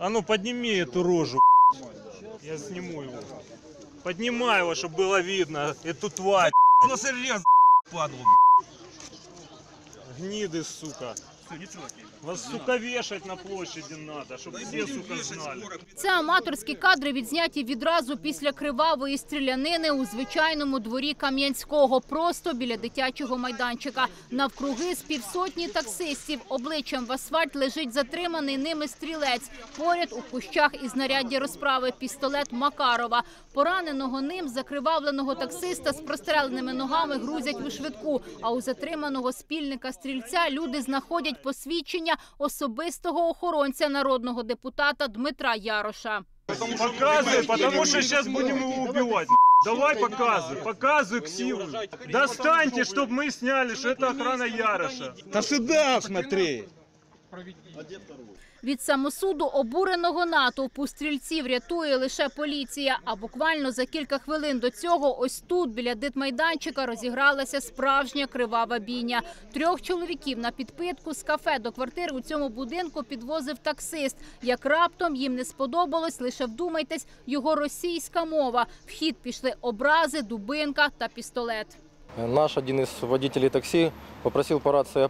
А ну подними эту рожу. Я сниму его. Поднимай его, чтобы было видно эту тварь. Слосарез, падлу. Гниды, сука. Вас, сука, вешать на площади надо, чтобы все, сука, знали. Це аматорські кадри відзняті відразу після кривавої стрілянини у звичайному дворі Кам'янського, просто біля дитячого майданчика. Навкруги з півсотні таксистів. Обличчям в асфальт лежить затриманий ними стрілець. Поряд у кущах і знаряддя розправи пістолет Макарова. Пораненого ним закривавленого таксиста з простреленими ногами грузять у швидку. А у затриманого спільника стрільця люди знаходять посвідчення особистого охоронця народного депутата Дмитра Яроша. Показывай, потому что сейчас будем его убивать. Давай показывай, показывай ксиву. Достаньте, чтобы мы сняли, что это охрана Яроша. Да сюда смотри. Від самосуду обуреного натовпу стрільців рятує лише поліція. А буквально за кілька хвилин до цього, ось тут, біля дитмайданчика, розігралася справжня кривава бійня. Трьох чоловіків на підпитку з кафе до квартири у цьому будинку підвозив таксист. Як раптом їм не сподобалось, лише вдумайтесь, його російська мова. В хід пішли образи, дубинка та пістолет. Наш один из водителей такси попросил по рации о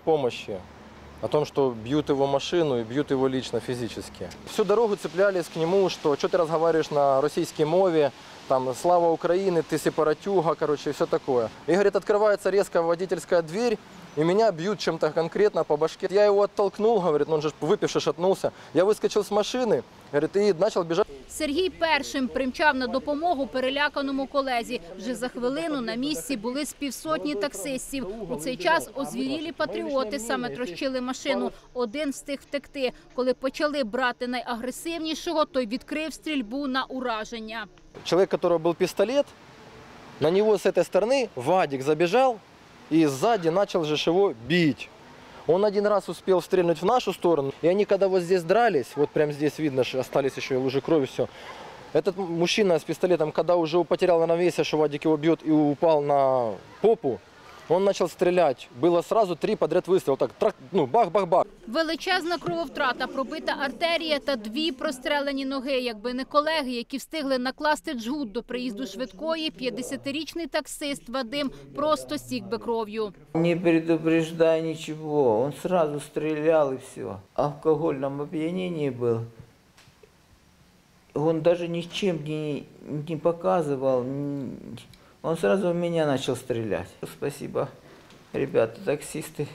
о том, что бьют его машину и бьют его лично, физически. Всю дорогу цеплялись к нему, что что ты разговариваешь на российской мове, там, слава Украины, ты сепаратюга, короче, все такое. И, говорит, открывается резко водительская дверь, и меня бьют чем-то конкретно по башке. Я его оттолкнул, говорит, ну, он же выпивший шатнулся. Я выскочил с машины, говорит, и начал бежать. Сергій першим примчав на допомогу переляканому колезі. Вже за хвилину на місці були з півсотні таксистів. У цей час озвірілі патріоти саме трощили машину. Один встиг втекти. Коли почали брати найагресивнішого, той відкрив стрільбу на ураження. Человек, у которого был пистолет, на него с этой стороны Вадик забежал и сзади начал же ж его бить. Он один раз успел стрельнуть в нашу сторону, и они когда вот здесь дрались, вот прямо здесь видно, что остались еще и лужи крови, все. Этот мужчина с пистолетом, когда уже потерял равновесие, что Вадик его бьет и упал на попу, он начал стрелять. Было сразу три подряд выстрела, так, трак, ну, бах-бах-бах. Величезна крововтрата, пробита артерія та дві прострелені ноги. Якби не колеги, які встигли накласти джгут до приїзду швидкої, 50-річний таксист Вадим просто сік би кров'ю. Не предупреждая ничего, он сразу стрелял и все. В алкогольном опьянении был. Он даже ничем не, не показывал. н- Он сразу в меня начал стрелять. Спасибо, ребята, таксисты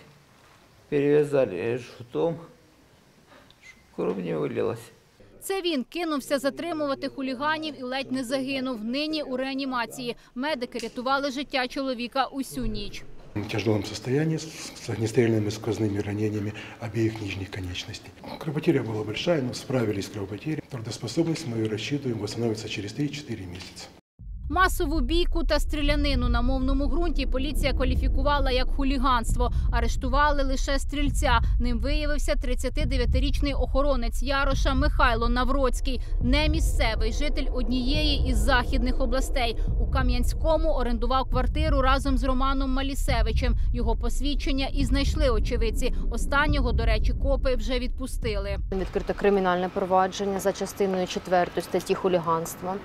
перевязали жгутом, чтобы кровь не вылилась. Це він кинувся затримувати хуліганів і ледь не загинув. Нині у реанімації. Медики рятували життя чоловіка усю ніч. В тяжелом состоянии с с огнестрельными сквозными ранениями обеих нижних конечностей. Кровопотеря была большая, но справились с кровопотерей. Трудоспособность мы рассчитываем восстановится через 3-4 месяца. Масову бійку та стрілянину на мовному ґрунті поліція кваліфікувала як хуліганство. Арештували лише стрільця. Ним виявився 39-річний охоронець Яроша Михайло Навроцький, не місцевий житель однієї із західних областей. У Кам'янському орендував квартиру разом з Романом Малісевичем. Його посвідчення і знайшли очевидці. Останнього, до речі, копи вже відпустили. Відкрито кримінальне провадження за частиною 4 статті хуліганства.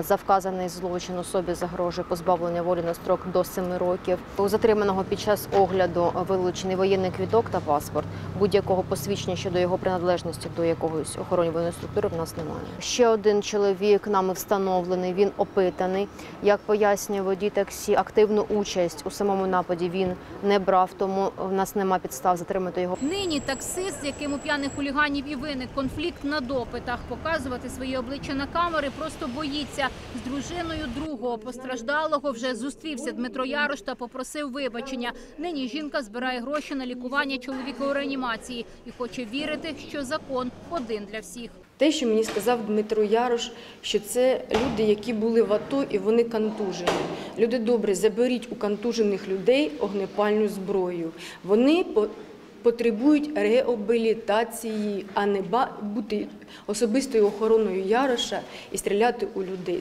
За вказаний злочин особі загрожує позбавлення волі на строк до 7 років. У затриманого під час огляду вилучений воєнний квіток та паспорт. Будь-якого посвідчення щодо його приналежності до якогось охоронюваної структури в нас немає. Ще один чоловік нами встановлений. Він опитаний. Як пояснює водій таксі, активну участь у самому нападі він не брав, тому в нас нема підстав затримати його. Нині таксист, з яким у п'яних хуліганів і виник конфлікт на допитах, показувати своє обличчя на камери просто боїться. З дружиною другого постраждалого вже зустрівся Дмитро Ярош та попросив вибачення. Нині жінка збирає гроші на лікування чоловіка у реанімації і хоче вірити, що закон один для всіх. Те, що мені сказав Дмитро Ярош, що це люди, які були в АТО і вони контужені. Люди добре, заберіть у контужених людей огнепальну зброю. Вони по- потребують реабілітації, а не бути особистою охороною Яроша і стріляти у людей.